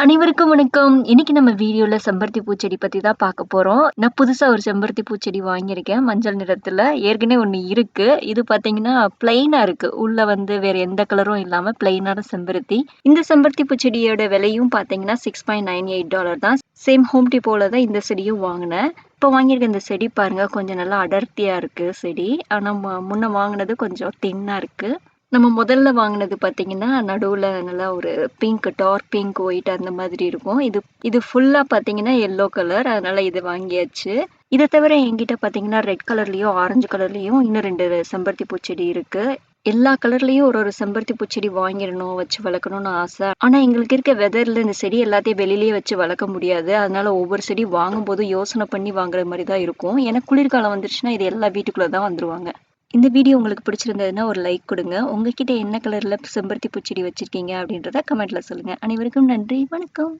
அனைவருக்கும் வணக்கம். இன்னைக்கு நம்ம வீடியோல செம்பருத்தி பூச்செடி பத்தி தான் பார்க்க போறோம். நான் புதுசா ஒரு செம்பருத்தி பூச்செடி வாங்கியிருக்கேன். மஞ்சள் நிறத்துல. ஏற்கனவே ஒண்ணு இருக்கு. இது பாத்தீங்கன்னா பிளைனா இருக்கு. உள்ள வந்து வேற எந்த கலரும் இல்லாம பிளைனான செம்பருத்தி. இந்த செம்பருத்தி பூச்செடியோட விலையும் பாத்தீங்கன்னா six point nine eight dollar தான். சேம் ஹோம் டிப்போல தான் இந்த செடியும் வாங்கினேன். இப்போ வாங்கியிருக்க இந்த செடி பாருங்க கொஞ்சம் நல்லா அடர்த்தியா இருக்கு செடி. ஆனா மு- முன்ன வாங்கினது கொஞ்சம் தின்னா இருக்கு. நம்ம முதல்ல வாங்கினது பார்த்தீங்கன்னா நடுவில் நல்லா ஒரு பிங்க் டார்க் பிங்க் ஒயிட் அந்த மாதிரி இருக்கும். இது இது ஃபுல்லாக பார்த்தீங்கன்னா எல்லோ கலர் அதனால் இது வாங்கியாச்சு. இதை தவிர என்கிட்ட பார்த்தீங்கன்னா ரெட் கலர்லேயும் ஆரஞ்சு கலர்லேயும் இன்னும் ரெண்டு செம்பருத்தி பூச்செடி இருக்குது எல்லா கலர்லயும் ஒரு ஒரு செம்பருத்தி பூச்செடி வாங்கிடணும் வச்சு வளர்க்கணும்னு ஆசை. ஆனா எங்களுக்கு இருக்க வெதர்ல இந்த செடி எல்லாத்தையும் வெளியிலேயே வச்சு வளர்க்க முடியாது. அதனால ஒவ்வொரு செடி வாங்கும்போது யோசனை பண்ணி வாங்குற மாதிரி தான் இருக்கும். ஏன்னா குளிர்காலம் வந்துருச்சுன்னா இது எல்லா வீட்டுக்குள்ள தான் வந்துருவாங்க. இந்த வீடியோ உங்களுக்கு பிடிச்சிருந்ததுன்னா ஒரு லைக் கொடுங்க. உங்ககிட்ட என்ன கலர்ல செம்பருத்தி பூச்செடி வச்சிருக்கீங்க அப்படின்றத கமெண்ட்ல சொல்லுங்க. அனைவருக்கும் நன்றி. வணக்கம்.